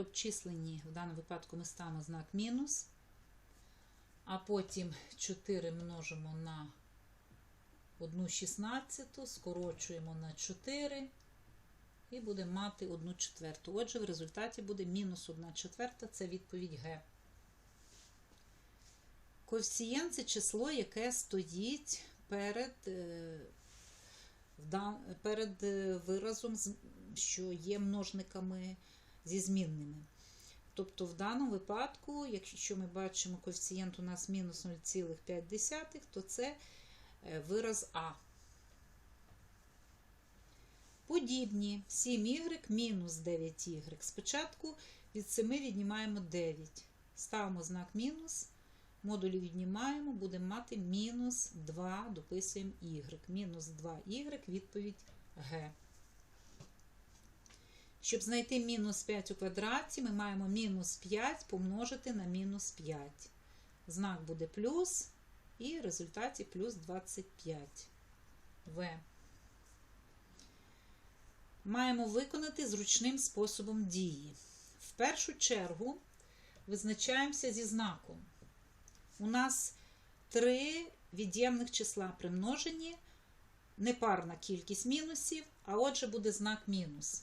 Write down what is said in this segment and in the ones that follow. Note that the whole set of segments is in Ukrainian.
обчисленні, в даному випадку ми ставимо знак мінус, а потім 4 множимо на 1 шістнадцяту, скорочуємо на 4 і будемо мати 1 четверту. Отже, в результаті буде мінус 1 четверта, це відповідь Г. Коефіцієнт це число, яке стоїть перед, е, перед е, виразом, що є множниками зі змінними. Тобто, в даному випадку, якщо ми бачимо коефіцієнт у нас мінус 0,5, то це е, вираз А. Подібні 7y мінус 9y. Спочатку від 7 віднімаємо 9. Ставимо знак мінус. Модулі віднімаємо, будемо мати мінус 2, дописуємо y. Мінус 2y, відповідь Г. Щоб знайти мінус 5 у квадраті, ми маємо мінус 5 помножити на мінус 5. Знак буде плюс, і в результаті плюс 25. В. Маємо виконати зручним способом дії. В першу чергу визначаємося зі знаком. У нас три від'ємних числа при множенні, непарна кількість мінусів, а отже буде знак мінус.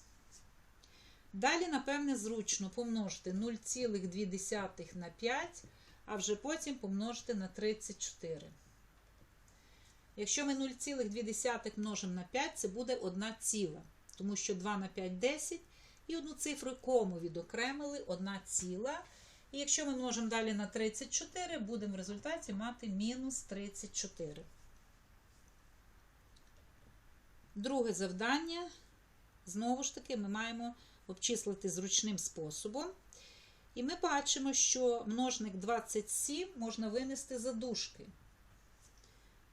Далі, напевне, зручно помножити 0,2 на 5, а вже потім помножити на 34. Якщо ми 0,2 множимо на 5, це буде 1 ціла, тому що 2 на 5 – 10, і одну цифру кому відокремили 1 ціла. І якщо ми множимо далі на 34, будемо в результаті мати мінус 34. Друге завдання. Знову ж таки, ми маємо обчислити зручним способом. І ми бачимо, що множник 27 можна винести за дужки.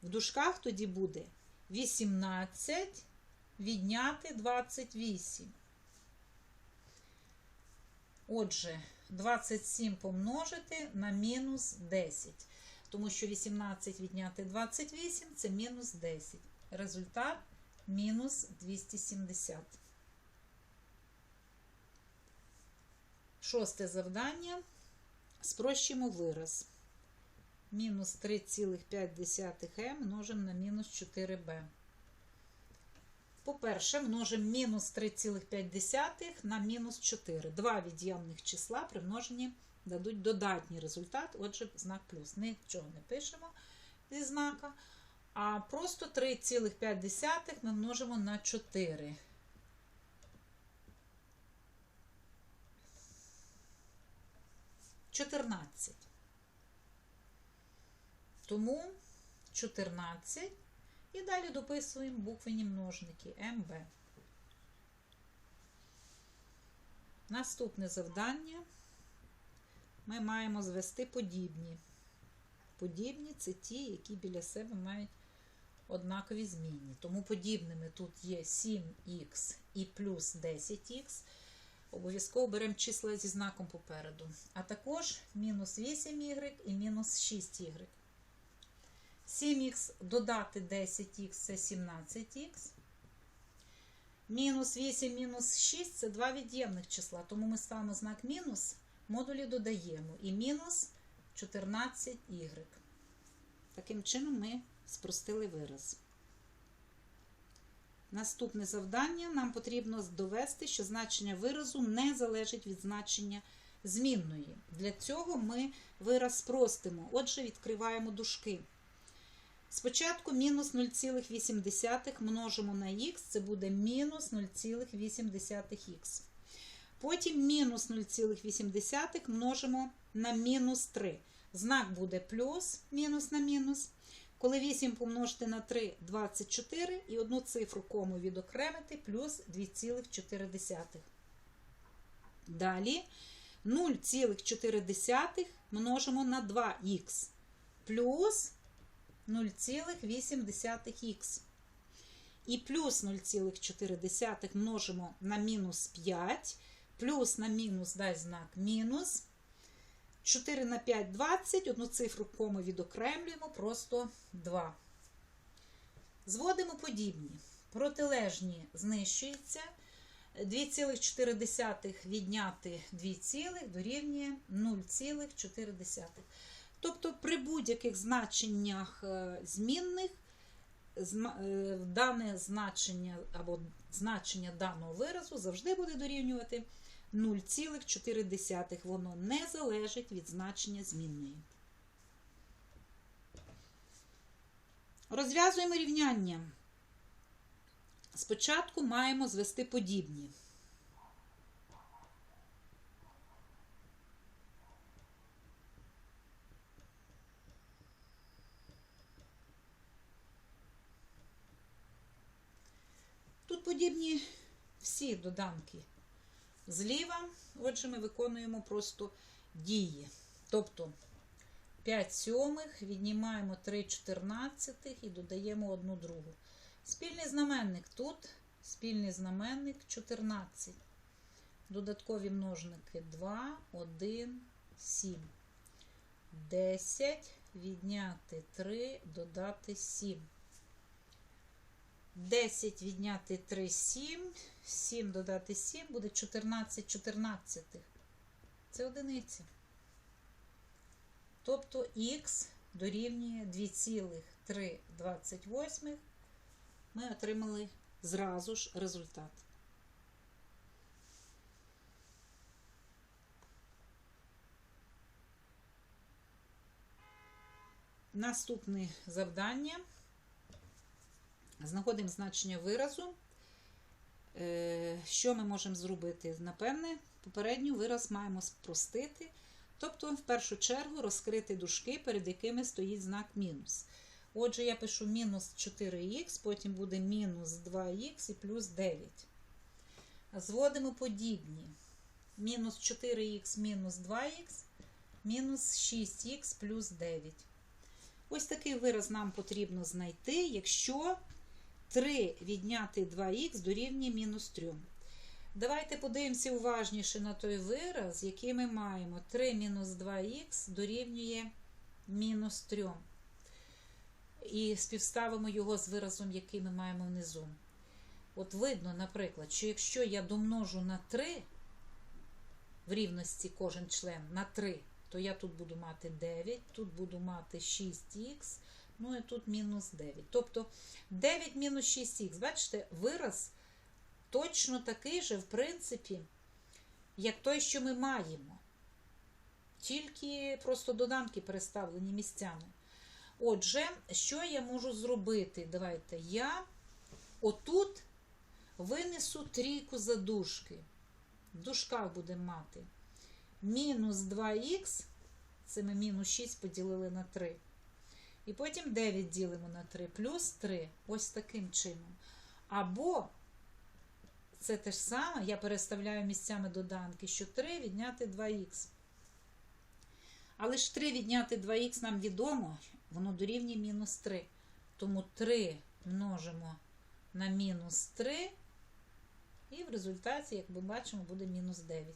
В дужках тоді буде 18 відняти 28. Отже, 27 помножити на мінус 10. Тому що 18 відняти 28 це мінус 10. Результат мінус 270. Шосте завдання. Спрощимо вираз. Мінус 3,5 множимо на мінус 4b. По-перше, множимо мінус 3,5 на мінус 4. Два від'ємних числа при множенні дадуть додатній результат, отже, знак плюс. Нічого не пишемо зі знака. А просто 3,5 ми множимо на 4. Чотирнадцять. Тому 14 і далі дописуємо буквені множники МБ. Наступне завдання ми маємо звести подібні. Подібні це ті, які біля себе мають однакові змінні. Тому подібними тут є 7х і плюс 10х. Обов'язково беремо числа зі знаком попереду. А також мінус 8y і мінус 6y. 7х додати 10х це 17х. Мінус 8 мінус 6 це два від'ємних числа. Тому ми ставимо знак мінус, модулі додаємо. І мінус 14y. Таким чином ми спростили вираз. Наступне завдання нам потрібно довести, що значення виразу не залежить від значення змінної. Для цього ми вираз спростимо. Отже, відкриваємо дужки. Спочатку мінус 0,8 множимо на х, це буде мінус 0,8х. Потім мінус 0,8 множимо на мінус 3. Знак буде плюс, мінус на мінус. Коли 8 помножити на 3 – 24, і одну цифру кому відокремити плюс 2,4. Далі 0,4 множимо на 2х плюс 0,8х. І плюс 0,4 множимо на мінус 5, плюс на мінус дасть знак мінус. 4 на 5 – 20, одну цифру кому відокремлюємо, просто 2. Зводимо подібні. Протилежні знищуються. 2,4 відняти 2, цілих дорівнює 0,4. Тобто при будь-яких значеннях е, змінних е, дане значення або значення даного виразу завжди буде дорівнювати 0,4. Воно не залежить від значення змінної. Розв'язуємо рівняння. Спочатку маємо звести подібні. Тут подібні всі доданки зліва. Отже, ми виконуємо просто дії. Тобто 5 сьомих віднімаємо 3 чотирнадцятих і додаємо одну другу. Спільний знаменник тут, спільний знаменник 14. Додаткові множники 2, 1, 7. 10 відняти 3, додати 7. 10 відняти 3, 7. 7 додати 7 буде 14 чотирнадцятих. Це одиниця. Тобто х дорівнює 2,328. Ми отримали зразу ж результат. Наступне завдання. Знаходимо значення виразу. Е, Що ми можемо зробити? Напевне, попередню вираз маємо спростити. Тобто, в першу чергу, розкрити дужки, перед якими стоїть знак мінус. Отже, я пишу мінус 4х, потім буде мінус 2х і плюс 9. Зводимо подібні. Мінус 4х мінус 2х, мінус 6х плюс 9. Ось такий вираз нам потрібно знайти, якщо 3 відняти 2х дорівнює мінус 3. Давайте подивимося уважніше на той вираз, який ми маємо. 3 мінус 2х дорівнює мінус 3. І співставимо його з виразом, який ми маємо внизу. От видно, наприклад, що якщо я домножу на 3 в рівності кожен член на 3, то я тут буду мати 9, тут буду мати 6х, ну і тут мінус 9. Тобто 9 мінус 6х, бачите, вираз точно такий же, в принципі, як той, що ми маємо. Тільки просто доданки переставлені місцями. Отже, що я можу зробити? Давайте я отут винесу трійку за дужки. В дужках будемо мати мінус 2х, це ми мінус 6 поділили на 3. І потім 9 ділимо на 3, плюс 3. Ось таким чином. Або це те ж саме, я переставляю місцями доданки, що 3 відняти 2х. Але ж 3 відняти 2х нам відомо, воно дорівнює мінус 3. Тому 3 множимо на мінус 3, і в результаті, як ми бачимо, буде мінус 9.